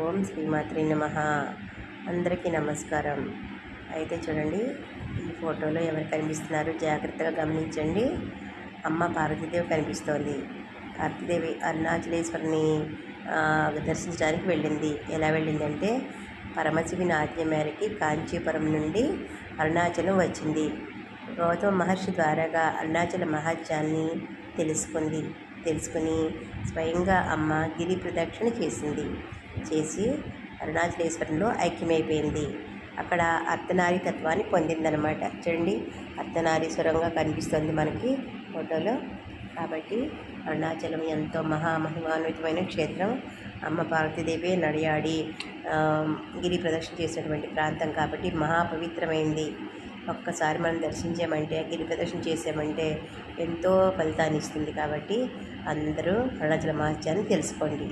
ఓం శ్రీమాత్రి నమ. అందరికీ నమస్కారం. అయితే చూడండి ఈ ఫోటోలో ఎవరు కనిపిస్తున్నారు? జాగ్రత్తగా గమనించండి. అమ్మ పార్వతీదేవి కనిపిస్తోంది. పార్వతీదేవి అరుణాచలేశ్వరిని దర్శించడానికి వెళ్ళింది. ఎలా వెళ్ళిందంటే పరమశివుని ఆజ్ఞ మేరకి కాంచీపురం నుండి అరుణాచలం వచ్చింది. గౌతమ మహర్షి ద్వారాగా అరుణాచల మహాత్యాన్ని తెలుసుకుంది. తెలుసుకుని స్వయంగా అమ్మ గిరి ప్రదక్షిణ చేసింది. చేసి అరుణాచలేశ్వరంలో ఐక్యమైపోయింది. అక్కడ అర్ధనారి తత్వాన్ని పొందిందనమాట చూడండి అర్ధనారీశ్వరంగా కనిపిస్తుంది మనకి ఫోటోలో. కాబట్టి అరుణాచలం ఎంతో మహామహిమాన్వితమైన క్షేత్రం. అమ్మ పార్వతీదేవి నడియాడి గిరి ప్రదక్షిణ చేసినటువంటి ప్రాంతం కాబట్టి మహాపవిత్రమైంది. ఒక్కసారి మనం దర్శించామంటే గిరి ప్రదర్శన చేసామంటే ఎంతో ఫలితాన్ని ఇస్తుంది కాబట్టి అందరూ అరుణాచల మహత్యాన్ని తెలుసుకోండి.